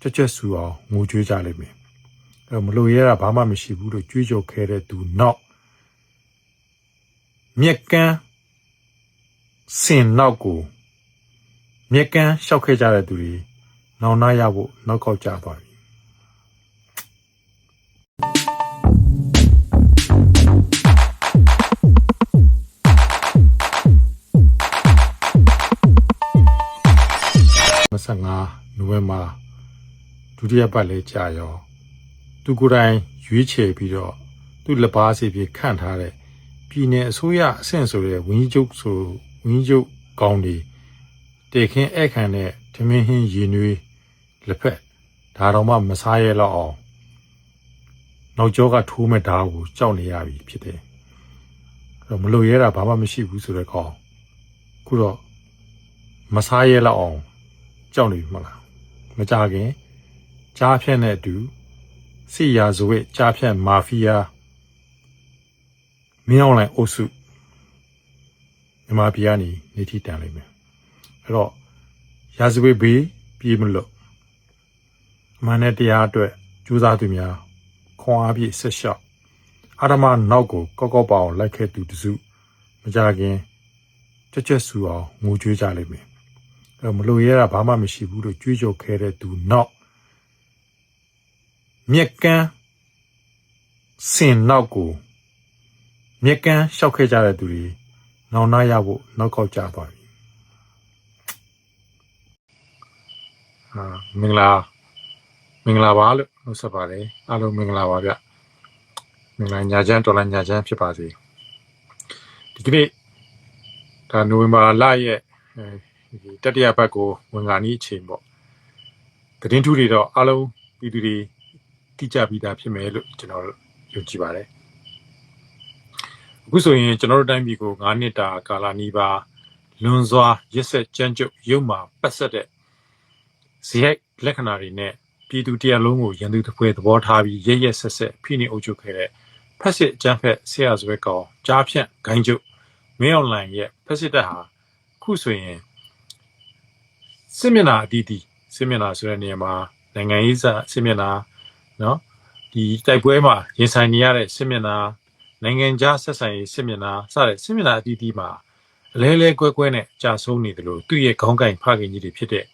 ကြက်ကြက်ဆူအောင်ငိုကြွေးကြလိမ့်မယ်အဲ့တော့မလို့ရဲတာဘာမှမရှိဘူးလို့ကြွေးကြော်ခဲတဲ့သူနောက်မြက်ကန်းစင်နောက်ကိုမြက်ကန်းလျှောက်ခဲ့ကြတဲ့သူတွေနောင်နာရဖို့နောက်ကောက်ကြသွားပြီ25နိုဝင်ဘာ ဒုတိယပတ်လဲကြာရောသူကိုယ်တိုင်ရွေးချယ်ပြီးတော့သူ့လက်ပါစီပြေခန့်ထားတဲ့ပြည်내အစိုးရအဆင့်ဆိုတဲ့ဝင်းကြီးချုပ်ဆိုဝင်းကြီးချုပ်ကောင်းတွေတေခင်းဧည့်ခံတဲ့ဓမင်းဟင်းရင်နွေးလက်ဖက်ဒါတော့မှမစားရဲတော့အောင်နောက်ကျောကထိုးမဲ့ဓာတ်ကိုကြောက်နေရပြီဖြစ်တယ်အဲ့တော့မလို့ရဲတာဘာမှမရှိဘူးဆိုတဲ့ကောင်းခုတော့မစားရဲတော့အောင်ကြောက်နေပြီမဟုတ်လားမကြခင် ကြားဖြတ်နဲ့အတူစီယာဇဝတ်ကြားဖြတ်မာဖီးယားမင်းအောင်လိုင်အုပ်စုမြန်မာပြည်ကနေနေထိတန်လိမ့်မယ်အဲ့တော့ရာဇဝတ်ဘေးပြေးမလို့အမှန်နဲ့တရားအတွက်ကြိုးစားသူများခွန်အားပြည့်ဆက်လျှောက်အာရမနောက်ကိုကောက်ကောက်ပအောင်လိုက်ခဲ့သူတစုမကြခင်ကြက်ကြက်ဆူအောင်ငိုကြွေးကြလိမ့်မယ်အဲ့တော့မလို့ရဲတာဘာမှမရှိဘူးလို့ကြွေးကြော်ခဲတဲ့သူနောက် မြက်ကန်းစင်နောက်ကိုမြက်ကန်းလျှောက်ခဲ့ကြတဲ့သူတွေနောင်နာရဖို့နောက်ကောက်ကြသွားပြီဟာမင်္ဂလာမင်္ဂလာပါလို့နှုတ်ဆက်ပါတယ်အားလုံးမင်္ဂလာပါဗျမင်္ဂလာညာချမ်းတော်လာညာချမ်းဖြစ်ပါစေဒီကနေ့ဒါနိုဝင်ဘာလရဲ့အဲဒီတတိယဘက်ကိုဝင်ကာနီးအချိန်ပေါ့သတင်းထူးတွေတော့အားလုံးပြည်သူတွေ တိကျပြီးသားဖြစ်မယ်လို့ကျွန်တော်ယုံကြည်ပါတယ်အခုဆိုရင်ကျွန်တော်တို့တိုင်းပြည်ကို9နှစ်တာကာလနီးပါလွန်စွာရက်ဆက်ကြမ်းကြုတ်ရုပ်မာပတ်ဆက်တဲ့ဇယက်လက္ခဏာတွေနဲ့ပြည်သူတရားလုံးကိုရန်သူတစ်ဖွဲ့သဘောထားပြီးရက်ရက်ဆက်ဆက်ဖိနှိပ်အုပ်ချုပ်ခဲ့တဲ့ဖက်စစ်အကြမ်းဖက်ဆရာဇဝဲကောင်ကြားဖြန့်ဂိုင်းကျုပ်မင်းအွန်လိုင်းရဲ့ဖက်စစ်တပ်ဟာအခုဆိုရင်စစ်မျက်နှာအတီးတီးစစ်မျက်နှာဆိုတဲ့နေရာမှာနိုင်ငံရေးစစစ်မျက်နှာ နော်ဒီတိုက်ပွဲမှာရင်ဆိုင်နေရတဲ့စစ်မျက်နှာနိုင်ငံခြားဆက်ဆံရေးစစ်မျက်နှာစတဲ့စစ်မျက်နှာအသီးသီးမှာအလဲလဲကွဲကွဲနဲ့ကြာဆုံးနေတယ်လို့သူ့ရဲ့ခေါင်းကင်ဖခင်ကြီးတွေဖြစ်တဲ့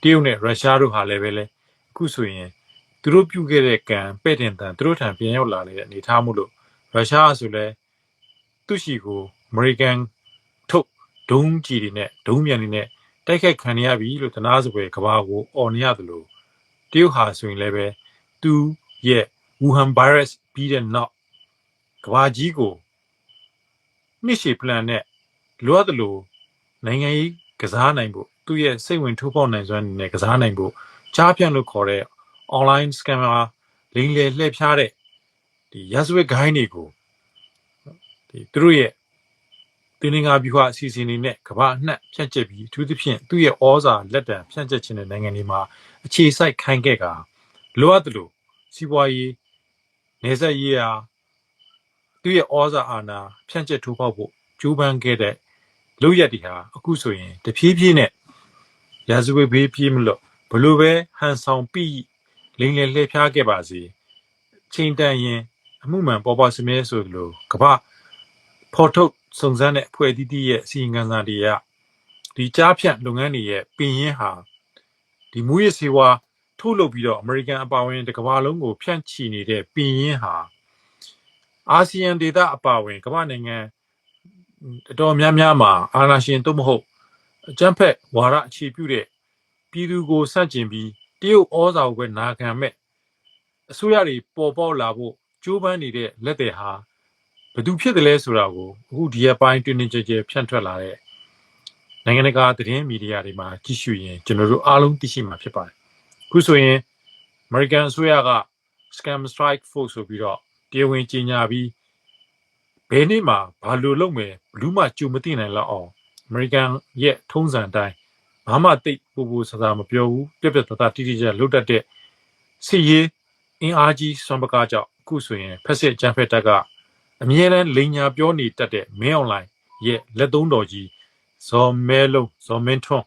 တရုတ်နဲ့ရုရှားတို့ဟာလည်းပဲလေအခုဆိုရင်သူတို့ပြုခဲ့တဲ့ကံပဲ့တင်တန်သူတို့ထံပြန်ရောက်လာနေတဲ့အနေထားမှုလို့ရုရှားဆိုလဲသူ့ရှိကိုအမေရိကန်ထုတ်ဒုံးကျည်တွေနဲ့ဒုံးမြန်တွေနဲ့တိုက်ခိုက်ခံရပြီလို့တနာစပွဲကဘာကိုအော်နေရတယ်လို့တရုတ်ဟာဆိုရင်လည်းပဲ သူရဲ့ဝူဟန်ဗိုင်းရပ်စ်ပြီးတဲ့နောက်ကဘာကြီးကိုနှစ်ရှည် plan နဲ့လိုအပ်တယ်လို့နိုင်ငံရေးကစားနိုင်ဖို့သူ့ရဲ့စိတ်ဝင်ထိုးပေါက်နိုင်စွမ်းနဲ့ကစားနိုင်ဖို့ကြားဖြန့်လို့ခေါ်တဲ့ online scammer လိမ်လည်လှည့်ဖျားတဲ့ဒီရာဇဝတ်ဂိုင်းတွေကိုဒီသူတို့ရဲ့တင်းငါဗျူဟာအစီအစဉ်တွေနဲ့ကမ္ဘာအနှံ့ဖြန့်ကျက်ပြီးအထူးသဖြင့်သူ့ရဲ့ဩဇာလက်တံဖြန့်ကျက်ခြင်းတဲ့နိုင်ငံတွေမှာအခြေစိုက်ခိုင်းခဲ့က လိုအပ်တယ်လို့စီးပွားရေးနေဆက်ရေးရာသူ့ရဲ့ဩဇာအာဏာဖြန့်ကျက်ထိုးဖောက်ဖို့ကြိုးပမ်းခဲ့တဲ့လုပ်ရက်တွေဟာအခုဆိုရင်တဖြည်းဖြည်းနဲ့ရာဇဝတ်ဘေးပြေးမလို့ဘလို့ပဲဟန်ဆောင်ပြီးလိမ့်လေလှည့်ဖျားခဲ့ပါစေချိန်တန်ရင်အမှုမှန်ပေါ်ပေါ်စမြဲဆိုလို့ကမ္ဘာဖော်ထုတ်စုံစမ်းတဲ့အဖွဲ့အသီးသီးရဲ့အစီရင်ခံစာတွေကဒီကြားဖြတ်လုပ်ငန်းတွေရဲ့ပင်ရင်းဟာဒီမူရစ်စေဝါ ထုတ်လုပ်ပြီးတော့အမေရိကန်အပါအဝင်တစ်ကမ္ဘာလုံးကို ဖြန့်ချီနေတဲ့ပင်ရင်းဟာအာဆီယံဒေသအပါအဝင်ကမ္ဘာနိုင်ငံအတော်များများမှာအာဏာရှင်သို့မဟုတ်အကြမ်းဖက်ဝါဒအခြေပြုတဲ့ပြည်သူကိုစန့်ကျင်ပြီးတရုတ်ဩဇာကိုပဲနာခံမဲ့အစိုးရတွေပေါ်ပေါက်လာဖို့ကြိုးပမ်းနေတဲ့လက်တွေဟာဘယ်သူဖြစ်တယ်လဲဆိုတာကိုအခုဒီရက်ပိုင်းတွင်တွင်ကြဲကြဲဖြန့်ထွက်လာတဲ့နိုင်ငံတကာသတင်းမီဒီယာတွေမှာကြည့်ရှုရင်ကျွန်တော်တို့အားလုံးသိရှိမှာဖြစ်ပါတယ်။အ ခုဆိုရင် American အစိုးရက Scam Strike Force ဆိုပြီးတော့တရားဝင်ကြေညာပြီးဘယ်နေ့မှဘာလို့လုပ်မယ်ဘလူးမှကြုံမသိနိုင်လောက်အောင် American ရဲ့ထုံးစံအတိုင်းဘာမှတိတ်ပူပူဆဆမပြောဘူးပြက်ပြက်သားသားတိတိကျကျလုပ်တတ်တဲ့စီရေးအင်အားကြီးစွမ်းပကားကြောင့်အခုဆိုရင်ဖက်စစ်အကြမ်းဖက်တပ်ကအမြဲတမ်းလိန်ညာပြောနေတတ်တဲ့မင်းအွန်လိုင်းရဲ့လက်သုံးတော်ကြီးဇော်မဲလုံးဇော်မင်းထွန်း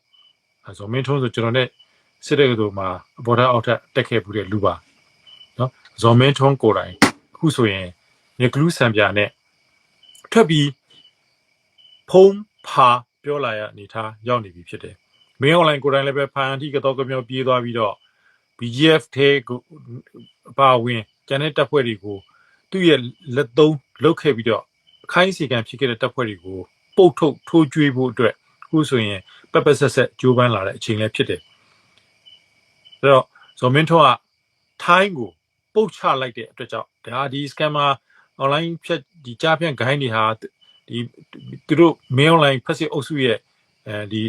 အဲဇော်မင်းထွန်းဆိုကျွန်တော်နဲ့ စစ်တဲ့ကတို့မှာအပေါ်ထက်အောက်ထက်တက်ခဲ့ဘူးတဲ့လူပါနော်ဇော်မင်းထွန်းကိုယ်တိုင်အခုဆိုရင်မြကလူးစံပြနဲ့ထွက်ပြီးဖုံးဖာပြောလာရအနေထားရောက်နေပြီဖြစ်တယ်မင်းအွန်လိုင်းကိုယ်တိုင်လည်းပဲဖန်အထိကတော့ကမြောပြေးသွားပြီးတော့ BGF ထဲကိုအပါဝင်ကျန်တဲ့တပ်ဖွဲ့တွေကိုသူ့ရဲ့လက်သုံးလုတ်ခဲ့ပြီးတော့အခိုင်းအစီကံဖြစ်ခဲ့တဲ့တပ်ဖွဲ့တွေကိုပုတ်ထုတ်ထိုးကျွေးဖို့အတွက်အခုဆိုရင်ပက်ပက်ဆက်ဆက်ကြိုးပမ်းလာတဲ့အချိန်လည်းဖြစ်တယ်။ ဒါတော့ဇော်မင်းထွန်းကထိုင်းကိုပုတ်ချလိုက်တဲ့အတွက်ကြောင့်ဒါဒီ scammer online ဖြတ်ဒီကြားဖြန့်ဂိုင်းတွေဟာဒီသူတို့ mail online ဖက်စစ်အုပ်စုရဲ့အဲဒီ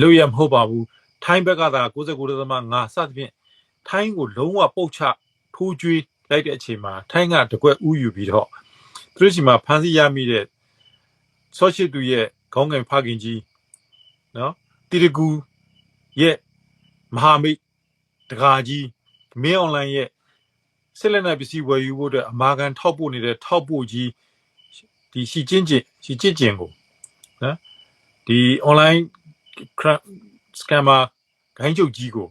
လို့ရမဟုတ်ပါဘူး။ထိုင်းဘက်ကသာ69.5စသဖြင့်ထိုင်းကိုလုံးဝပုတ်ချထိုးကျွေးလိုက်တဲ့အချိန်မှာထိုင်းကတကွက်ဥယူပြီးတော့သူတို့စီမှာဖမ်းဆီးရမိတဲ့ဆော့ချစ်သူရဲ့ခေါင်းငယ်ဖခင်ကြီးနော်တီရကူရဲ့မဟာမိတ် တကာကြီးမင်းအွန်လိုင်းရဲ့ဆက်လက်နဲ့ပစ္စည်းဝယ်ယူဖို့အတွက်အမာခံထောက်ပို့နေတဲ့ထောက်ပို့ကြီးဒီရှီချင်းချင်းရှီချင်းချင်းကိုနော်ဒီ online scammer ဂိုင်းချုပ်ကြီးကို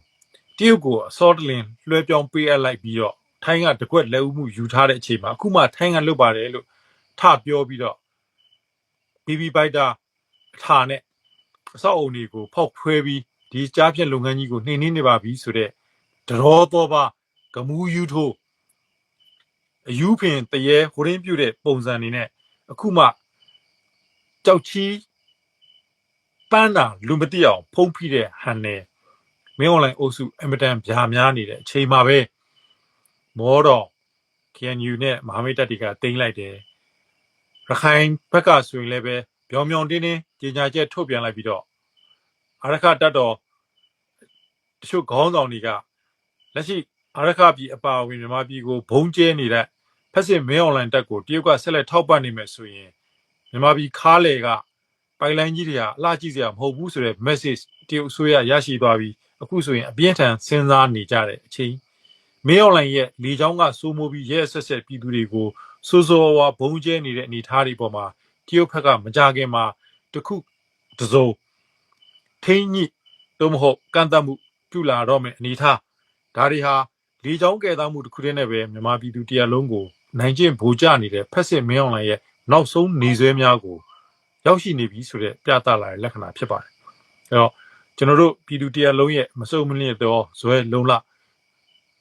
တရုတ်ကိုအစောတလင်လွှဲပြောင်းပေးအပ်လိုက်ပြီးတော့ထိုင်းကတကွက်လက်ဦးမှုယူထားတဲ့အချိန်မှာအခုမှထိုင်းကလွတ်ပါတယ်လို့ထပြောပြီးတော့ BB Fighter အထာနဲ့အဆောက်အုံတွေကိုဖောက်ခွဲပြီးဒီကြားဖြတ်လုပ်ငန်းကြီးကိုနှိမ်နှင်းနေပါပြီဆိုတော့ ဒရောတော့ပါကမူးယူထိုးအယူဖင်တရေဟိုရင်းပြုတ်တဲ့ပုံစံနေနဲ့အခုမှကြောက်ချီပန်းတာလူမတိအောင်ဖုံးဖိတဲ့ဟန်နဲ့မင်းအွန်လိုင်းအုပ်စုအင်မတန်ဗျာများနေတဲ့အချိန်မှာပဲမောတော့ KNU နဲ့မဟာမိတ်တပ်တွေကတင်လိုက်တယ်ရခိုင်ဘက်ကဆိုရင်လည်းပဲပြောင်ပြောင်တင်းတင်းကြေညာချက်ထုတ်ပြန်လိုက်ပြီးတော့အာရခတပ်တော်တချို့ခေါင်းဆောင်တွေက လက်ရှိအာရခပြည်အပါအဝင်မြန်မာပြည်ကိုဘုံကျဲနေတဲ့ဖက်စစ်မင်းအွန်လိုင်းတပ်ကိုတရုတ်ကဆက်လက်ထောက်ပံ့နေမယ်ဆိုရင်မြန်မာပြည်ခါးလေကပိုင်လိုင်းကြီးတွေကအလှကြည့်စရာမဟုတ်ဘူးဆိုတဲ့ message တရုတ်အစိုးရရရှိသွားပြီးအခုဆိုရင်အပြင်းထန်စဉ်းစားနေကြတဲ့အချိန်မင်းအွန်လိုင်းရဲ့လေချောင်းကစိုးမိုးပြီးရဲဆက်ဆက်ပြည်သူတွေကိုစိုးစိုးဝါဘုံကျဲနေတဲ့အနေအထားတွေပေါ်မှာတရုတ်ဘက်ကမကြခင်မှာတခုတစုံထိန်းညိတော့မဟုတ်ကန့်တတ်မှုပြုလာတော့မယ်အနေထား ဒါတွေဟာလေချောင်းကဲသားမှုတစ်ခုတည်းနဲ့ပဲမြန်မာပြည်သူတရားလုံးကိုနိုင်ကျင့်ဗိုလ်ကျနေတဲ့ဖက်စစ်မင်းအောင်လှိုင်ရဲ့နောက်ဆုံးနေဆွဲများကိုရောက်ရှိနေပြီဆိုတဲ့ပြသလာတဲ့လက္ခဏာဖြစ်ပါတယ်အဲတော့ကျွန်တော်တို့ပြည်သူတရားလုံးရဲ့မစုံမလင့်တော့ဇွဲလုံးလ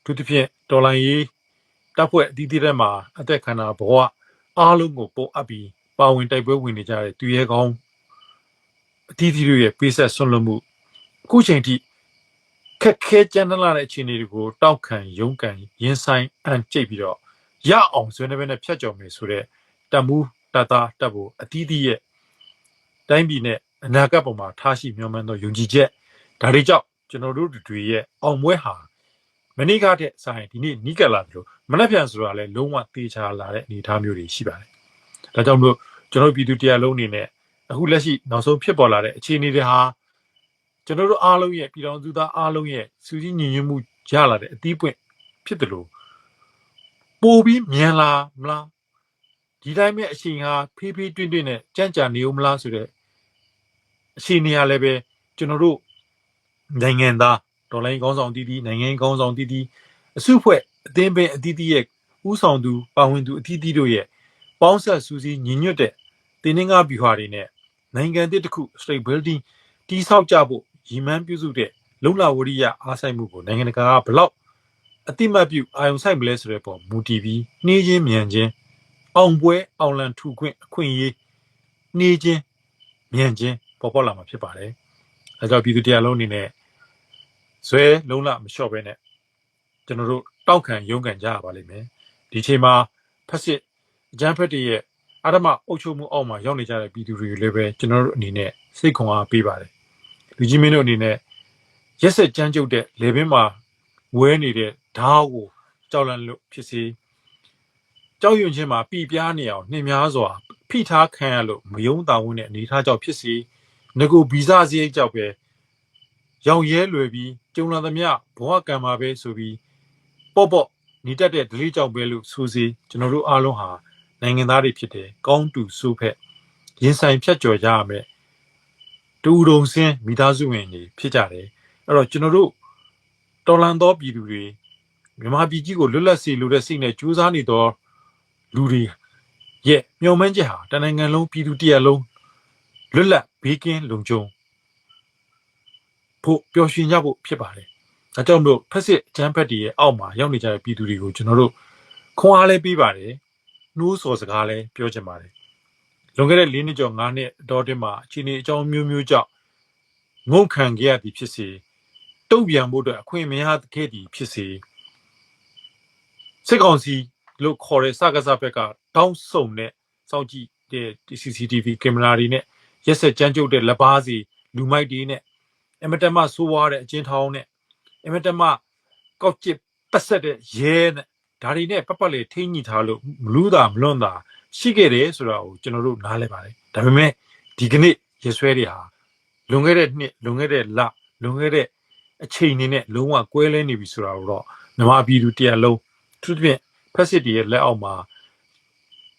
သူတစ်ဖြင့်တော်လိုင်းရေးတပ်ဖွဲ့အသီးသီးထဲမှာအသက်ခံတာဘဝအားလုံးကိုပုံအပ်ပြီးပါဝင်တိုက်ပွဲဝင်နေကြတဲ့သူရဲကောင်းအသီးသီးတို့ရဲ့ပေးဆက်ဆွန့်လွတ်မှုအခုချိန်ထိ ခက်ခဲကြမ်းတမ်းလာတဲ့အခြေအနေတွေကိုတောက်ခံရုန်းကန်ရင်ဆိုင်အန်ကျိတ်ပြီးတော့ရအောင်ဆွေးနွေးပဲနဲ့ဖြတ်ကျော်မယ်ဆိုတဲ့တမှုတတာတက်ဖို့အသီးသီးရဲ့တိုင်းပြည်နဲ့အနာဂတ်ပေါ်မှာထားရှိမျှော်မှန်းသောယုံကြည်ချက်ဒါတွေကြောင့်ကျွန်တော်တို့တွေရဲ့အောင်ပွဲဟာမနေ့ကတည်းကဆိုင်ဒီနေ့နီးကပ်လာတယ်လို့မနှက်ပြန်ဆိုတာလည်းလုံးဝသေချာလာတဲ့အနေအထားမျိုးတွေရှိပါတယ်။ဒါကြောင့်မလို့ကျွန်တော်ပြည်သူတရားလုံးအနေနဲ့အခုလက်ရှိနောက်ဆုံးဖြစ်ပေါ်လာတဲ့အခြေအနေတွေဟာ ကျွန်တော်တို့အားလုံးရဲ့ပြည်တော်သူသားအားလုံးရဲ့စူးစီးညီညွတ်မှုရလာတဲ့အသီးပွင့်ဖြစ်တယ်လို့ပို့ပြီးမြန်လာမလားဒီတိုင်းမဲ့အချိန်ဟာဖေးဖေးတွင်းတွင်းနဲ့ကြံ့ကြာနေဦးမလားဆိုတဲ့အခြေအနေဟာလည်းပဲကျွန်တော်တို့နိုင်ငံသားဒေါ်လာကောင်းဆောင်တီးတီးနိုင်ငံကောင်းဆောင်တီးတီးအစုဖွဲ့အသင်းပင်အတီးတီးရဲ့ဥဆောင်သူပါဝင်သူအတီးတီးတို့ရဲ့ပေါင်းဆက်စူးစီးညီညွတ်တဲ့တင်းနှင်းကားဗျူဟာတွေနဲ့နိုင်ငံတစ်ခု straight building တိဆောက်ကြဖို့ ရည်မှန်းပြုစုတဲ့လုံလဝရိယအားဆိုင်မှုကိုနိုင်ငံတကာကဘလောက်အတိမတ်ပြုအာယုံဆိုင်မလဲဆိုတဲ့ပေါ်မူတည်ပြီးနှီးချင်းမြန်ချင်းအောင်ပွဲအောင်လံထူခွင့်အခွင့်အရေးနှီးချင်းမြန်ချင်းပေါ်ပေါ်လာမှာဖြစ်ပါတယ်။အဲကြောင့်ပြည်သူတရားလုံးအနေနဲ့ဇွဲလုံးလမလျှော့ဘဲနဲ့ကျွန်တော်တို့တောက်ခံရုန်းကန်ကြရပါလိမ့်မယ်။ဒီချိန်မှာဖက်စစ်အကြမ်းဖက်တွေရဲ့အရမအုပ်ချုပ်မှုအောက်မှာရောက်နေကြတဲ့ပြည်သူတွေလည်းပဲကျွန်တော်တို့အနေနဲ့စိတ်ခွန်အားပေးပါတယ် လူကြီးမင်းတို့အနေနဲ့ရက်ဆက်ကြမ်းကြုတ်တဲ့လေဘင်းမှာဝဲနေတဲ့ဓာတ်ကိုကြောက်လန့်လို့ဖြစ်စေကြောက်ရွံ့ခြင်းမှာပြပြားနေအောင်နှင်းများစွာဖိထားခံရလို့မယုံတာဝန်နဲ့အနေထားကြောင့်ဖြစ်စေငကိုဗီဇစရိတ်ကြောင့်ပဲရောင်ရဲလွယ်ပြီးကျုံလာသမျှဘဝကံမှာပဲဆိုပြီးပေါ့ပေါ့နေတတ်တဲ့ဒလေးကြောင့်ပဲလို့ဆိုစီကျွန်တော်တို့အားလုံးဟာနိုင်ငံသားတွေဖြစ်တယ်ကောင်းတူဆိုးဖက်ရင်ဆိုင်ဖြတ်ကျော်ကြရမယ် တူတုံစင်းမိသားစုဝင်တွေဖြစ်ကြတယ်အဲ့တော့ကျွန်တော်တို့တော်လန်သောပြည်သူတွေမြန်မာပြည်ကြီးကိုလွတ်လပ်စေလိုတဲ့စိတ်နဲ့ကြိုးစားနေသောလူတွေရဲ့မျှော်မှန်းချက်ဟာတနိုင်ငံလုံးပြည်သူတရက်လုံးလွတ်လပ်ဘေးကင်းလုံခြုံဖို့ပျော်ရွှင်ကြဖို့ဖြစ်ပါတယ်။ဒါကြောင့်မလို့ဖက်စစ်ချမ်းဖက်တွေရဲ့အောက်မှာရောက်နေကြတဲ့ပြည်သူတွေကိုကျွန်တော်တို့ခွန်အားလည်းပေးပါတယ်။နှိုးဆော်စကားလည်းပြောချင်ပါတယ်။ လွန်ခဲ့တဲ့၄နှစ်ကျော်၅နှစ်အတော်တင်မှာအချိန်အကြောင်းမျိုးမျိုးကြောင့်ငုံခံခဲ့ရသည်ဖြစ်စေတုံ့ပြန်ဖို့အတွက်အခွင့်မရခဲ့သည်ဖြစ်စေစစ်ကောင်စီလို့ခေါ်တဲ့စကားစားဘက်ကတောင်းဆုံတဲ့စောင့်ကြည့်တဲ့ CCTV ကင်မရာတွေနဲ့ရက်ဆက်ကြမ်းကြုတ်တဲ့လက်ပါစီလူမိုက်တွေနဲ့အမတမဆိုးဝါးတဲ့အချင်းထောင်းနဲ့အမတမကောက်ကျစ်ပတ်ဆက်တဲ့ရဲနဲ့ဒါတွေနဲ့ပတ်ပတ်လေးထိန်းညှိထားလို့မလူးတာမလွန့်တာ ရှိခဲ့တယ်ဆိုတာကိုကျွန်တော်တို့နားလဲပါတယ်ဒါပေမဲ့ဒီကနေ့ရဆွဲတွေဟာလွန်ခဲ့တဲ့နှစ်လွန်ခဲ့တဲ့လလွန်ခဲ့တဲ့အချိန်တွေနဲ့လုံးဝကွဲလဲနေပြီဆိုတာကိုတော့မြန်မာပြည်သူတရားလုံးသူတို့ပြင်ဖက်စစ်တွေရဲ့လက်အောက်မှာ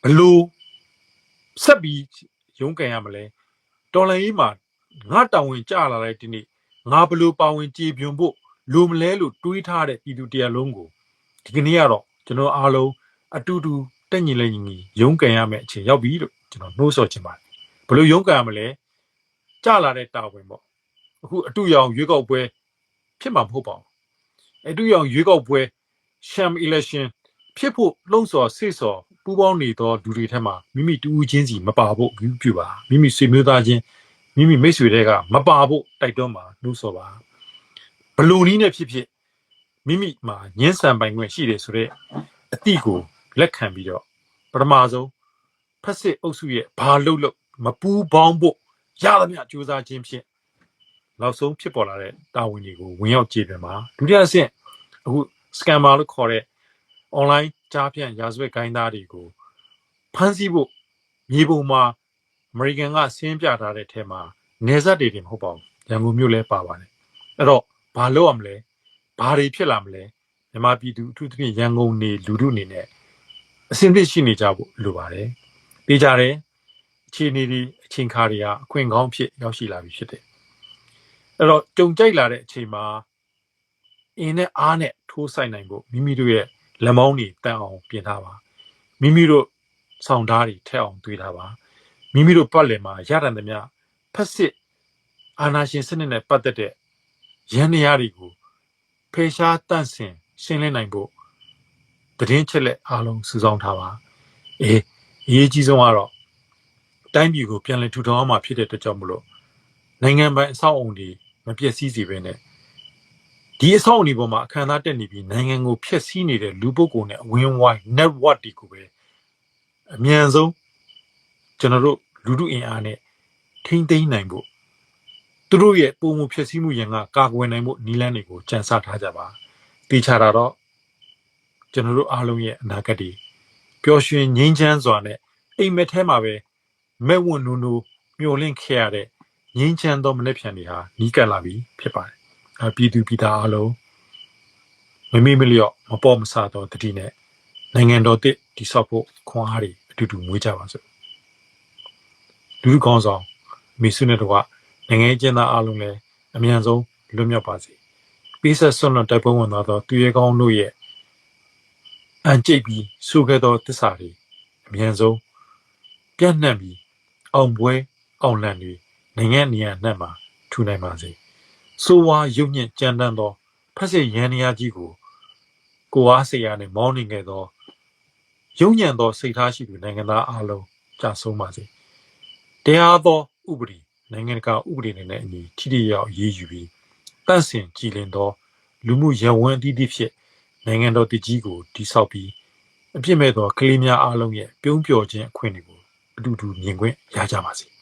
ဘလို့ဆက်ပြီးရုန်းကန်ရမလဲတော်လန်ကြီးမှာငါတောင်ဝင်ကြလာတဲ့ဒီနေ့ငါဘလို့ပါဝင်ကြည်ပြွန်ဖို့လိုမလဲလို့တွေးထားတဲ့ပြည်သူတရားလုံးကိုဒီကနေ့ကတော့ကျွန်တော်အားလုံးအတူတူ တက်ညီလက်ညီညီရုန်းကန်ရမယ့်အချိန်ရောက်ပြီလို့ကျွန်တော်နှိုးဆော်ချင်ပါတယ်ဘလို့ရုန်းကန်ရမလဲကြလာတဲ့တာဝန်ပေါ့အခုအတူရောင်ရွေးကောက်ပွဲဖြစ်မှာမဟုတ်ပါဘူးအတူရောင်ရွေးကောက်ပွဲ sham election ဖြစ်ဖို့လှုံ့ဆော်ဆိတ်ဆော်ပူးပေါင်းနေသောလူတွေထက်မှာမိမိတူဦးချင်းစီမပါဖို့ဂရုပြုပါမိမိဆွေမျိုးသားချင်းမိမိမိတ်ဆွေတွေကမပါဖို့တိုက်တွန်းပါနှိုးဆော်ပါဘလူနည်းနဲ့ဖြစ်ဖြစ်မိမိမှာညှင်းဆန်ပိုင်ခွင့်ရှိတယ်ဆိုတော့အတိကို လက်ခံပြီးတော့ပထမဆုံးဖက်စစ်အုပ်စုရဲ့ဘာလို့လို့မပူးပေါင်းဖို့ရသမျှစူးစမ်းခြင်းဖြင့်နောက်ဆုံးဖြစ်ပေါ်လာတဲ့တာဝန်တွေကိုဝင်ရောက်ကြည့်ပြန်ပါဒုတိယအဆင့်အခု scammer လို့ခေါ်တဲ့ online ကြားဖြန့်ရာဇဝတ်ကိုင်းသားတွေကိုဖမ်းဆီးဖို့မြေပုံမှာအမေရိကန်ကဆင်းပြထားတဲ့ထဲမှာနေဆက်တွေတင်မဟုတ်ပါဘူးရန်ကုန်မြို့လည်းပါပါတယ်အဲ့တော့ဘာလုပ်ရမလဲဘာတွေဖြစ်လာမလဲမြန်မာပြည်သူအထူးသဖြင့်ရန်ကုန်နေလူထုအနေနဲ့ အဆင်သင့်ရှိနေကြဖို့လိုပါတယ်တေးကြတယ်အခြေအနေဒီအချိန်ခါတွေကအခွင့်ကောင်းဖြစ်ရောက်ရှိလာပြီဖြစ်တယ်အဲ့တော့ကြုံကြိုက်လာတဲ့အချိန်မှာအင်းနဲ့အားနဲ့ထိုးဆိုင်နိုင်ဖို့မိမိတို့ရဲ့လက်မောင်းတွေတန်အောင်ပြင်ထားပါမိမိတို့ဆောင်ဓာတ်တွေထက်အောင်တွေးထားပါမိမိတို့ပတ်လည်မှာရတန်သမျှဖက်စစ်အာနာရှင်စနစ်နဲ့ပတ်သက်တဲ့ရန်နေရတွေကိုဖေရှားတန့်စင်ရှင်းလင်းနိုင်ဖို့ တည်င်းချက်လက်အားလုံးစုဆောင်းထားပါအေးအရေးကြီးဆုံးကတော့တိုင်းပြည်ကိုပြန်လည်ထူထောင်အောင်မှာဖြစ်တဲ့အတွက်ကြောင့်မလို့နိုင်ငံပိုင်အဆောက်အုံတွေမပျက်စီးစေဘဲနဲ့ဒီအဆောက်အုံဒီပေါ်မှာအခမ်းအနားတက်နေပြီးနိုင်ငံကိုဖျက်ဆီးနေတဲ့လူပုဂ္ဂိုလ်နဲ့အဝင်းဝိုင်း network တွေကိုပဲအမြန်ဆုံးကျွန်တော်တို့လူထုအင်အားနဲ့ထိမ့်သိမ်းနိုင်ဖို့သူတို့ရဲ့ပုံမှုဖျက်ဆီးမှုရန်ကကာကွယ်နိုင်ဖို့နီလန်းတွေကိုကြံစထားကြပါတေချာတာတော့ ကျွန်တော်တို့အားလုံးရဲ့အနာဂတ်တွေပျော်ရွှင်ငြိမ်းချမ်းစွာနဲ့အိမ်မက်ထဲမှာပဲမဲ့ဝွန်းနူနူမျောလင့်ခဲ့ရတဲ့ငြိမ်းချမ်းသောမနေ့ဖြန်တွေဟာနီးကပ်လာပြီဖြစ်ပါတယ်အပြည်သူပြည်သားအားလုံးမမေ့မလျော့မပေါ်မဆတော့တတိနဲ့နိုင်ငံတော်တစ်တိဆောက်ဖို့ခွန်အားတွေအတူတူမွေးကြပါစို့လူလူကောင်းဆောင်မိစုနဲ့တော့နိုင်ငံကျင်းသားအားလုံးလည်းအမြန်ဆုံးလွတ်မြောက်ပါစေပေးဆက်ဆွလွန်တိုက်ပွဲဝင်သွားသောသူရဲကောင်းတို့ရဲ့ အန်ကျိတ်ပြီးဆူခဲ့သောတစ္ဆာတွေအမြန်ဆုံးပြန့်နှံ့ပြီးအောင်ပွဲအောင်လန့်တွေနိုင်ငံနေရာနှံ့မှာထူနိုင်ပါစေ။ဆိုဝါရုပ်ညစ်ကြမ်းတမ်းသောဖက်စစ်ရန်ရာကြီးကိုကိုအားစေရနှင့်မောင်းနေခဲ့သောရုံညံသောစိတ်ထားရှိသူနိုင်ငံသားအလုံးကြာဆုံးပါစေတရားသောဥပဒေနိုင်ငံတကာဥပဒေတွေနဲ့အညီထိထိရောက်ရေးယူပြီးတန့်စင်ကြည်လင်သောလူမှုရဝန်းအသီးသီးဖြစ် နိုင်ငံတော်တည်ကြီးကိုတိဆောက်ပြီးအပြစ်မဲ့သောကလေးများအလုံးရဲ့ပြုံးပျော်ခြင်းအခွင့်အရေးကိုအတူတူမြင်ခွင့်ရကြပါစေ။